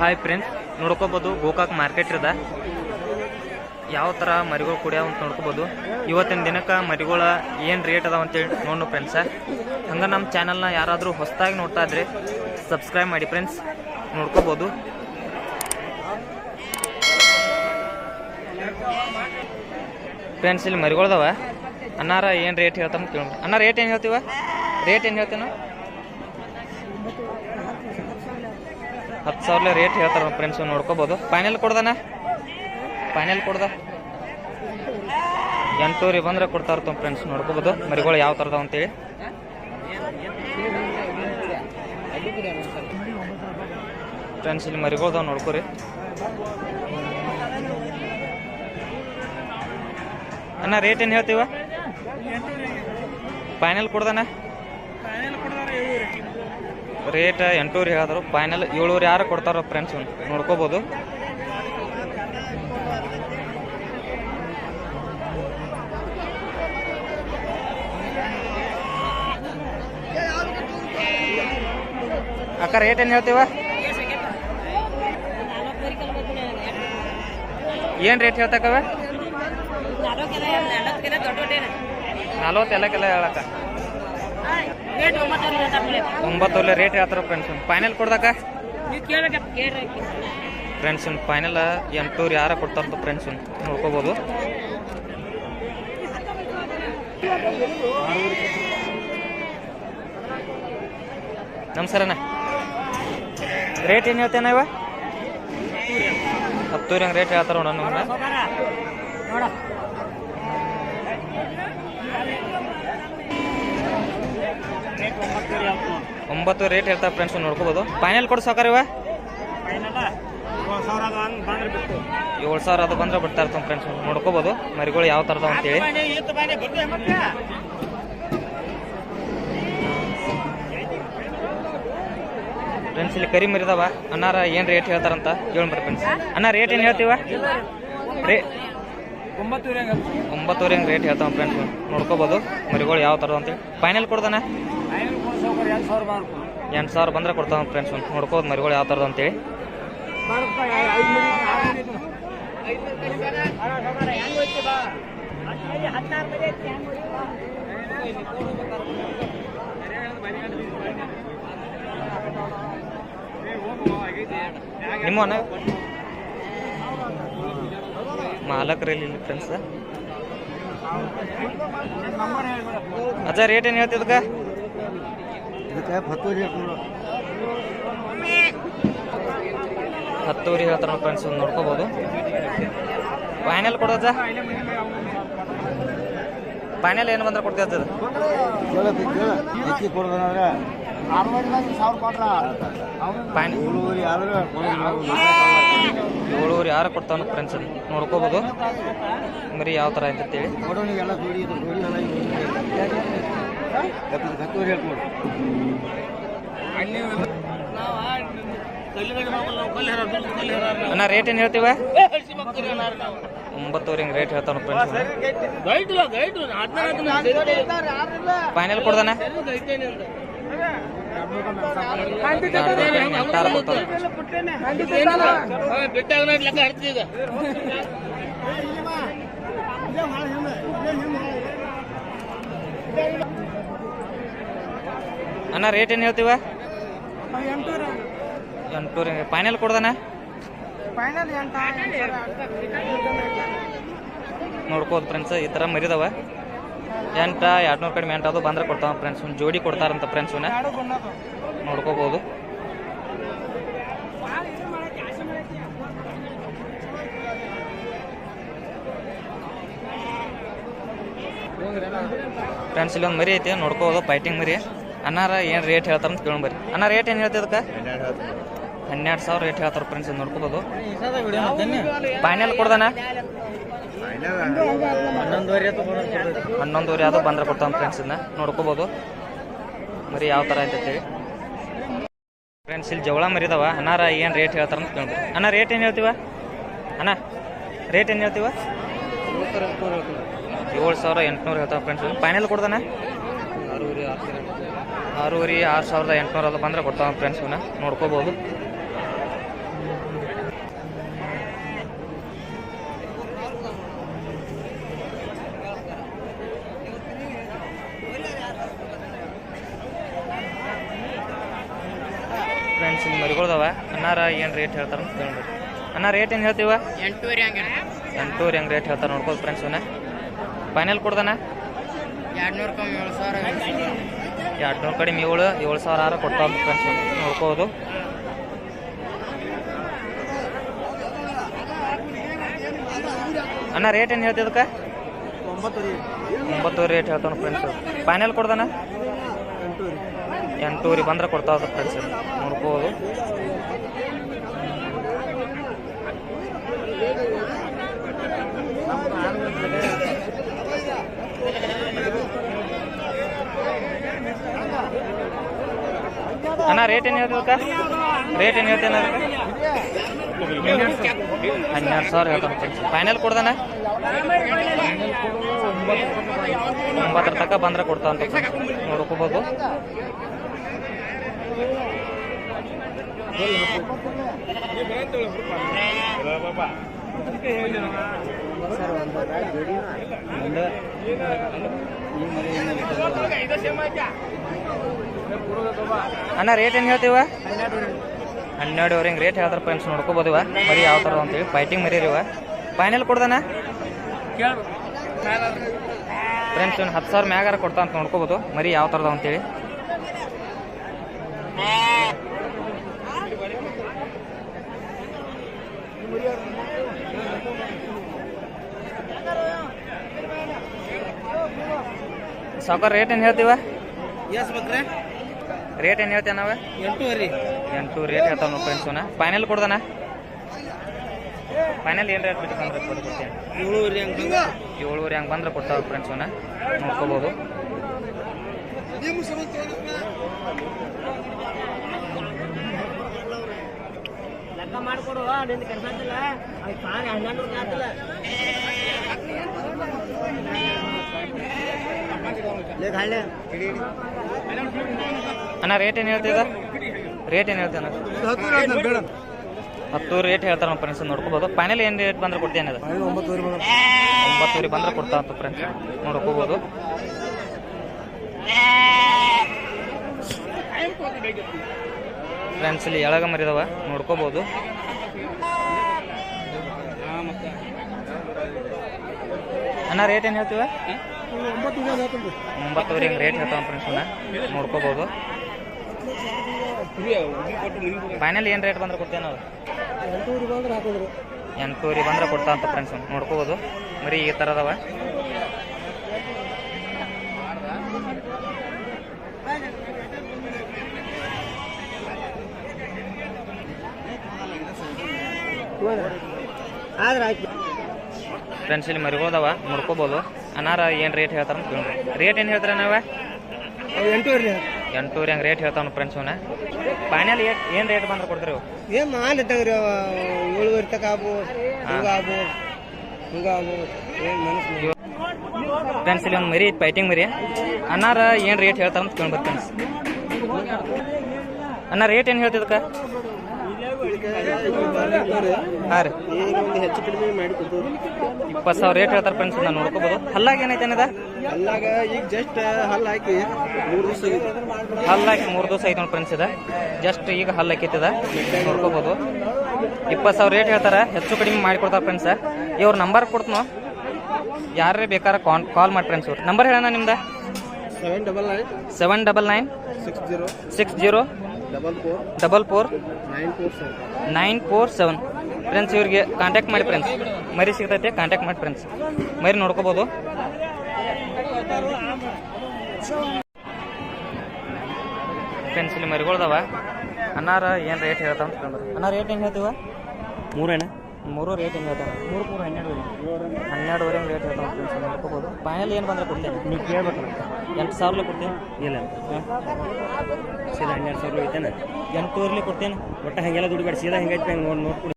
Hi friends ನೋಡ್ಕೋಬೋದು, Gokak market ಇರದ. ಯಾವ ಥರ ಮರಿಗಳು ಕುಡಿಯಾವ ಅಂತ ನೋಡ್ಕೋಬೋದು. ಇವತ್ತಿನ ದಿನಕ್ಕೆ ಮರಿಗಳ ಏನು ರೇಟ್ ಅದಾವ ಅಂತೇಳಿ ನೋಡು ಫ್ರೆಂಡ್ಸ ಹಂಗೆ ನಮ್ಮ ಚಾನಲ್ನ ಯಾರಾದರೂ ಹೊಸದಾಗಿ ನೋಡ್ತಾ ಇದ್ರೆ ಸಬ್ಸ್ಕ್ರೈಬ್ ಮಾಡಿ ಫ್ರೆಂಡ್ಸ್ ನೋಡ್ಕೋಬೋದು. ಫ್ರೆಂಡ್ಸ್ ಇಲ್ಲಿ ಮರಿಗಳದವ ಅನ್ನಾರ ಏನು ರೇಟ್ ಹೇಳ್ತಾನೆ ಕೇಳ ಅನ್ನ ರೇಟ್ ಏನು ಹೇಳ್ತೀವ? ರೇಟ್ ಏನು ಹೇಳ್ತೀನ? ಹತ್ತು ಸಾವಿರಲೇ ರೇಟ್ ಹೇಳ್ತಾರೆ ನಮ್ಮ ಫ್ರೆಂಡ್ಸ್ ನೋಡ್ಕೋಬೋದು. ಫೈನಲ್ ಕೊಡ್ದನ? ಫೈನಲ್ ಕೊಡ್ದ? ಎಂಟೂರಿ ಬಂದರೆ ಕೊಡ್ತಾರೆ ತಮ್ಮ ಫ್ರೆಂಡ್ಸ್ ನೋಡ್ಕೋಬೋದು. ಮರಿಗಳು ಯಾವ ಥರದ ಅಂತೇಳಿ. ಫ್ರೆಂಡ್ಸ್ ಇಲ್ಲಿ ಮರಿಗಳ್ದಾವ ನೋಡ್ಕೋರಿ. ಅಣ್ಣ ರೇಟ್ ಏನು ಹೇಳ್ತೀವ? ಫೈನಲ್ ಕೊಡ್ದನ. ರೇಟ್ ಎಂಟೂರು ಹೇಳಿದ್ರು. ಫೈನಲ್ ಏಳೂರು ಯಾರು ಕೊಡ್ತಾರೋ ಫ್ರೆಂಡ್ಸ್ ನೋಡ್ಕೋಬೋದು. ಅಕ್ಕ ರೇಟ್ ಏನು ಹೇಳ್ತೀವ? ಏನು ರೇಟ್ ಹೇಳ್ತಕ್ಕವ ಕೆಲ ಹೇಳಕ್ಕ. ಒಂಬತ್ತೊಲೆ ರೇಟ್ ಹೇಳ್ತಾರ ಫ್ರೆಂಡ್ಸ್ ಫೈನಲ್ ಕೊಡ್ದಾಕ ಫ್ರೆಂಡ್ಸ್ ಫೈನಲ್ ಎಂಟೂರು ಯಾರ ಕೊಡ್ತಾರಂತ ಫ್ರೆಂಡ್ಸ್ ನೋಡ್ಕೋಬೋದು ನಮಸ್ಕಾರಣ್ಣ ರೇಟ್ ಏನು ಹೇಳ್ತೇನೆ ಇವ? ಹತ್ತೂರಿ ಹಂಗೆ ರೇಟ್ ಹೇಳ್ತಾರ ನೋಡೋಣ ಒಂಬತ್ತು ರೇಟ್ ಹೇಳ್ತಾರೆ ಫ್ರೆಂಡ್ಸ್ ನೋಡ್ಕೋಬೋದು. ಫೈನಲ್ ಕೊಡು ಸಾಕಾರ ಇವ. ಏಳು ಸಾವಿರ ಅದು ಬಂದ್ರೆ ಬಿಡ್ತಾ ಇರ್ತಾವೆ ಫ್ರೆಂಡ್ಸ್ ನೋಡ್ಕೋಬೋದು. ಮರಿಗಳು ಯಾವ ಥರದವ ಅಂತೇಳಿ. ಫ್ರೆಂಡ್ಸ್ ಇಲ್ಲಿ ಕರಿ ಮರಿದಾವ. ಅನ್ನಾರ ಏನು ರೇಟ್ ಹೇಳ್ತಾರಂತ ಕೇಳ್ಬರ್ರಿ ಫ್ರೆಂಡ್ಸ್ ಅನ್ನ ರೇಟ್ ಏನು ಹೇಳ್ತೀವ? ರೇ ಒಂಬತ್ತುವರೆ ರೇಟ್ ಹೇಳ್ತಾವ. ಫ್ರೆಂಡ್ಸ್ ನೋಡ್ಕೋಬೋದು. ಮರಿಗಳು ಯಾವ ಥರದ ಅಂತೇಳಿ. ಫೈನಲ್ ಕೊಡ್ದಾನ? ಎಂಟು ಸಾವಿರ ಬಂದ್ರೆ ಕೊಡ್ತಾವ ಫ್ರೆಂಡ್ಸ್ ಒಂದು. ನೋಡ್ಕೋದ್ ಮರಿಗಳು ಯಾವ ಅಂತ ಅಂತೇಳಿ. ನಿಮ್ಮ ಮಾಲಕರಲ್ಲಿ ಫ್ರೆಂಡ್ಸ್ ಅಜ್ಜ ರೇಟ್ ಏನು ಹೇಳ್ತಿದ್ಕ ಹತ್ತೂರಿ ಹೇಳ್ತಾರೆ ಫ್ರೆಂಡ್ಸ್ ನೋಡ್ಕೋಬೋದು. ಫೈನಲ್ ಕೊಡೋದ ಫೈನಲ್ ಏನು ಬಂದ್ರೆ ಕೊಡ್ತೀವಿ ಏಳುವರೆ ಯಾರು ಕೊಡ್ತಾವ ಫ್ರೆಂಡ್ಸ್ ನೋಡ್ಕೋಬೋದು. ಮರಿ ಯಾವ ಥರ ಅಂತೇಳಿ ಅಣ್ಣ ರೇಟ್ ಏನು ಹೇಳ್ತೀವ? ಒಂಬತ್ತುವರೆ ಹಿಂಗೆ ರೇಟ್ ಫ್ರೆಂಡ್ಸ್ ಫೈನಲ್ ಕೊಡ್ದಾನ ಕೊಡ್ತಾವ ಅಣ್ಣ ರೇಟ್ ಏನು ಹೇಳ್ತೀವ? ಎಂಟೂರಿ ಫೈನಲ್ ಕೊಡ್ದಾನ ನೋಡ್ಕೋದು ಫ್ರೆಂಡ್ಸ್ ಈ ಥರ ಮರಿದವ. ಎಂಟ ಎರಡ್ನೂರು ಕಡಿಮೆ ಎಂಟು ಅದು ಬಂದ್ರೆ ಕೊಡ್ತಾವ ಫ್ರೆಂಡ್ಸ್ ಒಂದು ಜೋಡಿ ಕೊಡ್ತಾರಂತ ಫ್ರೆಂಡ್ಸ್ ನೋಡ್ಕೋಬೋದು. ಫ್ರೆಂಡ್ಸ್ ಇಲ್ಲೊಂದು ಮರಿ ಐತಿ ನೋಡ್ಕೋಬೋದು ಫೈಟಿಂಗ್ ಮರಿ. ಅನ್ನಾರ ಏನು ರೇಟ್ ಹೇಳ್ತಾರ ಅಂತ ಕೇಳೋಣ ಬರ್ರಿ. ಅನ್ನ ರೇಟ್ ಏನು ಹೇಳ್ತಿದ್ದಕ್ಕ ಹನ್ನೆರಡು ಸಾವಿರ ರೇಟ್ ಹೇಳ್ತಾರೆ ಫ್ರೆಂಡ್ಸ್ ನೋಡ್ಕೋಬೋದು ಫೈನಲ್ ಕೊಡ್ದಾನ ಹನ್ನೊಂದುವರೆ ಅದು ಬಂದ್ರೆ ಕೊಡ್ತಾನೆ ಫ್ರೆಂಡ್ಸ್ ಇದನ್ನ ನೋಡ್ಕೋಬೋದು. ಮರಿ ಯಾವ ಥರ ಅಂತೇಳಿ ಫ್ರೆಂಡ್ಸ್ ಇಲ್ಲಿ ಜವಳ ಮರಿದವ ಅನ್ನಾರ ಏನು ರೇಟ್ ಹೇಳ್ತಾರ ಅಂತ ಕೇಳ್ರಿ ಅಣ್ಣ ರೇಟ್ ಏನು ಹೇಳ್ತೀವ? ಅಣ್ಣ ರೇಟ್ ಏನು ಹೇಳ್ತೀವ? ಏಳು ಸಾವಿರ ಎಂಟುನೂರು ಹೇಳ್ತಾವ ಫ್ರೆಂಡ್ಸ್ ಫೈನಲ್ ಕೊಡ್ದಾನ ಆರೂವರೆ ಆರು ಸಾವಿರದ ಎಂಟುನೂರಲ್ಲ ಬಂದರೆ ಕೊಡ್ತಾವ ಫ್ರೆಂಡ್ಸ್ ಇವನ್ನ ನೋಡ್ಕೋಬೋದು. ಫ್ರೆಂಡ್ಸ್ ಇಲ್ಲಿ ಮರಿಗೊಳ್ದವ. ಅನ್ನಾರ ಏನು ರೇಟ್ ಹೇಳ್ತಾರೆ ಅಂತ ಕೇಳ್ಬೇಕು ಅಣ್ಣ ರೇಟ್ ಏನು ಹೇಳ್ತೀವ? ಎಂಟೂರಿ ಹಂಗೆ ಎಂಟೂರಿ ಹಂಗೆ ರೇಟ್ ಹೇಳ್ತಾರೆ ನೋಡ್ಬೋದು ಫ್ರೆಂಡ್ಸ್ ಇವನ್ನ ಫೈನಲ್ ಕೊಡ್ದಾನ? ಎರಡು ನೂರು ಕಡಿಮೆ, ಏಳು ಏಳು ಸಾವಿರ ಆರು ಕೊಟ್ಟು ಫ್ರೆಂಡ್ಸ್ ನೋಡ್ಕೋದು ಅಣ್ಣ ರೇಟ್ ಏನು ಹೇಳ್ತಿ ಅದಕ್ಕೆ? ಒಂಬತ್ತು ರೀ ಒಂಬತ್ತುವರೆ ರೇಟ್ ಹೇಳ್ತಾನೆ ಫ್ರೆಂಡ್ಸ್ ಫೈನಲ್ ರೀ ಎಂಟೂರಿ ಬಂದ್ರೆ ಕೊಡ್ತಾವ ಫ್ರೆಂಡ್ಸ್ ನೋಡ್ಕೋಬೋದು. ಅಣ್ಣ ರೇಟ್ ಏನು ಹೇಳ್ತೀವಕ್ಕ ರೇಟ್ ಏನು ಹೇಳ್ತೇನೆ ಹನ್ನೆರಡು ಸಾವಿರ ಹೇಳ್ತಾನೆ ಫೈನಲ್ ಕೊಡ್ದಾನ ಒಂಬತ್ತರ ತನಕ ಬಂದ್ರೆ ಕೊಡ್ತಾ ಅಂತ ನೋಡ್ಕೋಬೋದು ಸರ್ ಒಂದು ಜೋಡಿ ಒಂದು ಈ ಮರಿ ಅಣ್ಣ ರೇಟ್ ಏನು ಹೇಳ್ತೀವ? ಹನ್ನೆರಡುವರೆ ಹಿಂಗೆ ರೇಟ್ ಹೇಳ್ತಾರೆ ಫ್ರೆಂಡ್ಸ್ ನೋಡ್ಕೋಬೋದಿವ ಮರಿ ಯಾವ ಥರ ಅಂತೇಳಿ ಫೈಟಿಂಗ್ ಮರಿ ಇವ. ಫೈನಲ್ ಕೊಡ್ದಾನ ಫ್ರೆಂಡ್ಸ್ ಒಂದು ಹತ್ತು ಸಾವಿರ ಮ್ಯಾಗಾರ ಕೊಡ್ತಾ ಅಂತ ನೋಡ್ಕೋಬೋದು. ಮರಿ ಯಾವ ಥರದ ಅಂತೇಳಿ ಸಾವುಕಾರ ರೇಟ್ ಏನು ಹೇಳ್ತೀವ? ಎಸ್ ಬೇಕ್ರೆ ರೇಟ್ ಏನು ಹೇಳ್ತೇನೆ ನಾವು? ಎಂಟೂವರೆ. ರೀ ಎಂಟು ರೇಟ್ ಹೇಳ್ತಾವ ಫ್ರೆಂಡ್ಸ್ ಅವನ. ಫೈನಲ್ ಕೊಡ್ದಾನ? ಫೈನಲ್ ಏನು ರೇಟ್ ಬಿಟ್ಟು ಅಂದ್ರೆ ಕೊಡ್ತೀನಿ ಏಳುವರೆ ಹಂಗೆ ಏಳುವರೆ ಹಂಗೆ ಬಂದ್ರೆ ಕೊಡ್ತಾವ ಅವನ. ನೋಡ್ಕೋಬೋದು. ಲೆಕ್ಕ ಅಣ್ಣ ರೇಟ್ ಏನು ಹೇಳ್ತಿದ್ದ ರೇಟ್ ಏನು ಹೇಳ್ತಾನೆ ಹತ್ತು ರೇಟ್ ಹೇಳ್ತಾರೆ ನಮ್ಮ ಫ್ರೆಂಡ್ಸ್ ನೋಡ್ಕೋಬೋದು. ಫೈನಲ್ ಏನು ರೇಟ್ ಬಂದ್ರೆ ಕೊಡ್ತೇನೆ ಅದು ಒಂಬತ್ತುವರೆ ಬಂದ್ರೆ ಕೊಡ್ತಾ ಅಂತ ಫ್ರೆಂಡ್ಸ್ ನೋಡ್ಕೋಬೋದು. ಫ್ರೆಂಡ್ಸ್ ಇಲ್ಲಿ ಎಳಗ ಮರಿದವ ನೋಡ್ಕೋಬೋದು. ಅಣ್ಣ ರೇಟ್ ಏನು ಹೇಳ್ತೀವ? ಒಂಬತ್ತು ಒಂಬತ್ತುವರೆ ಹಿಂಗೆ ರೇಟ್ ಹೇಳ್ತಾವ ಫ್ರೆಂಡ್ಸ್ ನೋಡ್ಕೋಬೋದು. ಫೈನಲ್ ಏನು ರೇಟ್ ಬಂದ್ರೆ ಕೊಡ್ತೇನೆ ನಾವು? ಎಂಟೂರಿ ಬಂದ್ರೆ ಕೊಡ್ತಾ ಅಂತ ಫ್ರೆಂಡ್ಸ್ ನೋಡ್ಕೋಬೋದು. ಮರಿ ಈ ಥರ ಅದಾವ ಫ್ರೆಂಡ್ಸ್ ಇಲ್ಲಿ ಮರಿಗೋದವ ನೋಡ್ಕೋಬೋದು. ಅನಾರ ಏನ್ ರೇಟ್ ಹೇಳ್ತಾರ ರೇಟ್ ಏನು ಹೇಳ್ತಾರೆ ನಾವ? ಎಂಟೂರಿ ಹಂಗೆ ರೇಟ್ ಹೇಳ್ತಾವ ಫ್ರೆಂಡ್ಸ್ ಅವನ. ಫೈನಲ್ ಏನ್ ಏನು ರೇಟ್ ಬಂದ್ರೆ ಕೊಡ್ತೀರಿ ಇವು? ಏನ್ ಮಾಲ್ ಇದ್ದಾವ್ರಿ ರೀ ಏಳುವರೆ ತಕ ಆಗ್ಬೋದು ಹಿಂಗ ಆಗ್ಬೋದು ಹಿಂಗ ಆಗ್ಬೋದು. ಏನ್ ಮನಸ್ಸು ಫ್ರೆಂಡ್ಸ್ ಇಲ್ಲಿ ಒಂದು ಮರಿ ಪೈಟಿಂಗ್ ಮರಿ. ಅನ್ನಾರ ಏನು ರೇಟ್ ಹೇಳ್ತಾರ ಅಂತ ಕೇಳ್ಬೇಕು ಫ್ರೆಂಡ್ಸ್ ಅನ್ನ ರೇಟ್ ಏನು ಹೇಳ್ತಿದ್ದಕ್ಕ ಹಾಂ ರೀ. ಹೆಚ್ಚು ಕಡಿಮೆ ಮಾಡಿ ಇಪ್ಪತ್ತು ಸಾವಿರ ರೇಟ್ ಹೇಳ್ತಾರೆ ಫ್ರೆಂಡ್ಸ್ ನಾನು ನೋಡ್ಕೋಬೋದು. ಹಲ್ಲಾಗ ಏನೈತೆ ಹಲ್ಲಾಗ ಈಗ ಜಸ್ಟ್ ಹಲ್ಲಾಕಿ ಹಾಕಿ ಮೂರು ದಿವಸ ಹಲ್ಲು ಹಾಕಿ ಮೂರು ದಿವಸ ಐತೆ ನೋಡಿ ಫ್ರೆಂಡ್ಸ್ ಇದೆ. ಜಸ್ಟ್ ಈಗ ಹಲ್ಲು ಹಾಕಿತ್ತದ ನೋಡ್ಕೋಬೋದು. ಇಪ್ಪತ್ತು ಸಾವಿರ ರೇಟ್ ಹೇಳ್ತಾರೆ. ಹೆಚ್ಚು ಕಡಿಮೆ ಮಾಡಿಕೊಡ್ತಾರೆ ಫ್ರೆಂಡ್ಸ್ ಇವ್ರ ನಂಬರ್ ಕೊಡ್ತನೋ? ಯಾರೇ ಬೇಕಾದ್ರೆ ಕಾನ್ ಕಾಲ್ ಮಾಡಿ ಫ್ರೆಂಡ್ಸ್ ಇವ್ರು. ನಂಬರ್ ಹೇಳೋಣ ನಿಮ್ದು? Seven double nine seven double nine six zero six zero double four double four nine four seven nine four seven friends ಇವ್ರಿಗೆ ಕಾಂಟ್ಯಾಕ್ಟ್ ಮಾಡಿ ಫ್ರೆಂಡ್ಸ್ ಮರಿ ಸಿಗ್ತೈತೆ ಕಾಂಟ್ಯಾಕ್ಟ್ ಮಾಡಿ ಫ್ರೆಂಡ್ಸ್ ಮರಿ ನೋಡ್ಕೋಬೋದು. ಫ್ರೆಂಡ್ಸ್ ಇಲ್ಲಿ ಮರಿಗೊಳ್ದವ ಅನ್ನಾರ ಏನು ರೇಟ್ ಹೇಳ್ತಾವ ಅಂತ ಕೇಳಿದ್ರು ಅನ್ನ ರೇಟ್ ಏನು ಹೇಳ್ತೀವ? ಮೂರೇನ? ಮೂರು ರೇಟ್ ಹೆಂಗೆ ಹೇಳ್ತಾರ ಮೂರು ಮೂರು ಹನ್ನೆರಡು ಹನ್ನೆರಡುವರೆ ರೇಟ್ ಹೇಳ್ತಾವ ಫ್ರೆಂಡ್ಸ್ ನೋಡ್ಕೋಬೋದು. ಫೈನಲ್ ಏನು ಬಂದರೆ ಕೊಡ್ತೀನಿ ನೀವು ಕೇಳ್ಬೇಕು ಎಂಟು ಸಾವಿರ ಕೊಡ್ತೀನಿ ಇಲ್ಲ ಸೀದಾ ಹನ್ನೆರಡು ಸಾವಿರ ಐತೇನೆ? ಎಂಟೂವರೆಲಿ ಕೊಡ್ತೀನಿ. ಒಟ್ಟು ಹಂಗೆಲ್ಲ ದುಡ್ಡು ಬೇಡ ಸೀದಾ ಹೆಂಗೈತೆ ಹಂಗೆ ನೋಡಿ ನೋಡ್ಕೊಡಿ